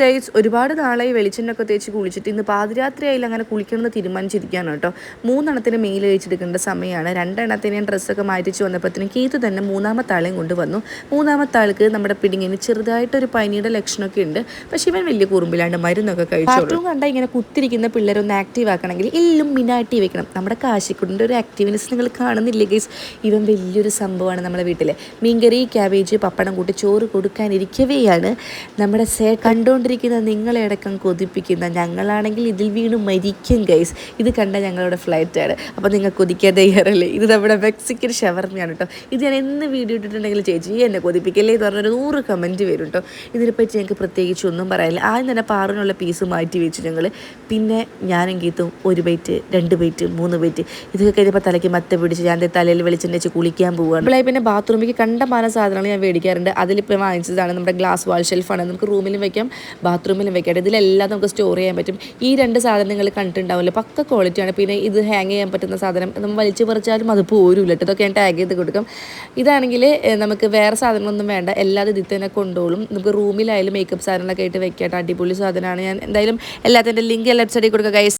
Guys ഒരുപാട് നാളായി വെളിച്ചെണ്ണൊക്കെ തേച്ച് കുളിച്ചിട്ട് ഇന്ന് പാതിരാത്രി ആയാലും അങ്ങനെ കുളിക്കണമെന്ന് തീരുമാനിച്ചിരിക്കുകയാണ് കേട്ടോ. മൂന്നെണ്ണത്തിന് മെയിൽ കഴിച്ചെടുക്കേണ്ട സമയമാണ്. രണ്ടെണ്ണത്തിനെയും ഡ്രസ്സൊക്കെ മാറ്റിച്ച് വന്നപ്പോഴത്തേനും കീത്ത് തന്നെ മൂന്നാമത്തെ ആളെയും കൊണ്ടുവന്നു മൂന്നാമത്തെ ആൾക്ക് നമ്മുടെ പിടിങ്ങിന് ചെറുതായിട്ടൊരു പനിയുടെ ലക്ഷണമൊക്കെ ഉണ്ട്. പക്ഷെ ഇവൻ വലിയ കുറുമ്പിലാണ്ട് മരുന്നൊക്കെ കഴിച്ചോളൂ. കാർട്ടൂൺ കണ്ട ഇങ്ങനെ കുത്തിരിക്കുന്ന പിള്ളേരൊന്ന് ആക്റ്റീവ് ആക്കണമെങ്കിൽ എല്ലാം മിനാട്ടി വെക്കണം. നമ്മുടെ കാശിക്കുടിന്റെ ഒരു ആക്റ്റീവ്നെസ് നിങ്ങൾ കാണുന്നില്ല ഗൈസ് ഇവൻ വലിയൊരു സംഭവമാണ് നമ്മുടെ വീട്ടിൽ മീൻകറി ക്യാബേജ് പപ്പടം കൂട്ടി ചോറ് കൊടുക്കാനിരിക്കവെയാണ് നമ്മുടെ സേ കണ്ടുകൊണ്ടിരിക്കുന്ന നിങ്ങളെ അടക്കം കൊതിപ്പിക്കുന്ന ഞങ്ങളാണെങ്കിൽ ഇതിൽ വീണ് മരിക്കും ഗൈസ് ഇത് കണ്ട ഞങ്ങളുടെ ഫ്ലൈറ്റാണ് അപ്പോൾ നിങ്ങൾ കൊതിക്കാതെ ഇയറല്ലേ ഇത് നമ്മുടെ മെക്സിക്കൻ ഷവർമയാണ് കേട്ടോ ഇത് ഞാൻ എന്ന് വീഡിയോ ഇട്ടിട്ടുണ്ടെങ്കിൽ ചേച്ചി എന്നെ കൊതിപ്പിക്കല്ലേ എന്ന് പറഞ്ഞൊരു നൂറ് കമന്റ് വരും കേട്ടോ ഇതിനെപ്പറ്റി ഞങ്ങൾക്ക് പ്രത്യേകിച്ച് ഒന്നും പറയാനില്ല. ആദ്യം തന്നെ പാറിനുള്ള പീസ് മാറ്റി വെച്ചു ഞങ്ങൾ പിന്നെ ഞാനും ഗീത്തും ഒരു ബൈറ്റ് രണ്ട് ബൈറ്റ് മൂന്ന് ബൈറ്റ് ഇതൊക്കെ കഴിഞ്ഞപ്പോൾ തലയ്ക്ക് മത്ത പിടിച്ച് ഞാൻ തലയിൽ വെളിച്ചെണ്ണ വെച്ച് കുളിക്കാൻ പോവുകയാണ് ഇപ്പോൾ പിന്നെ ബാത്റൂമിലേക്ക് കണ്ടമാന സാധനങ്ങൾ ഞാൻ മേടിക്കാറുണ്ട്. അതിലിപ്പോൾ വാങ്ങിച്ചതാണ് നമ്മുടെ ഗ്ലാസ് വാൾ ഷെൽഫാണ് നമുക്ക് റൂമിലും വെക്കാം. ബാത്റൂമിലും വെക്കാം ഇതിലെല്ലാം നമുക്ക് സ്റ്റോർ ചെയ്യാൻ പറ്റും. ഈ രണ്ട് സാധനങ്ങൾ കണ്ടിട്ടുണ്ടാവില്ല പക്ക ക്വാളിറ്റിയാണ് പിന്നെ ഇത് ഹാങ് ചെയ്യാൻ പറ്റുന്ന സാധനം. നമ്മൾ വലിച്ചു പറിച്ചാലും അത് കേട്ടോ ഇതൊക്കെ ഞാൻ ടാഗ് ചെയ്ത് കൊടുക്കും. ഇതാണെങ്കിൽ നമുക്ക് വേറെ സാധനങ്ങളൊന്നും വേണ്ട. എല്ലാ ഇതിൽ തന്നെ കൊണ്ടോളും. നമുക്ക് റൂമിലായാലും മേക്കപ്പ് സാധനങ്ങളൊക്കെ ആയിട്ട് വെക്കാം അടിപൊളി സാധനമാണ്. ഞാൻ എന്തായാലും എല്ലാത്തിന്റെ ലിങ്ക് എല്ലാ വെബ്സൈറ്റിൽ കൊടുക്കുക ഗൈസ്